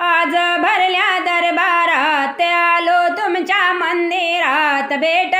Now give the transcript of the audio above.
आज भरल्या दरबारात आलो तुमच्या मंदिरात. भेट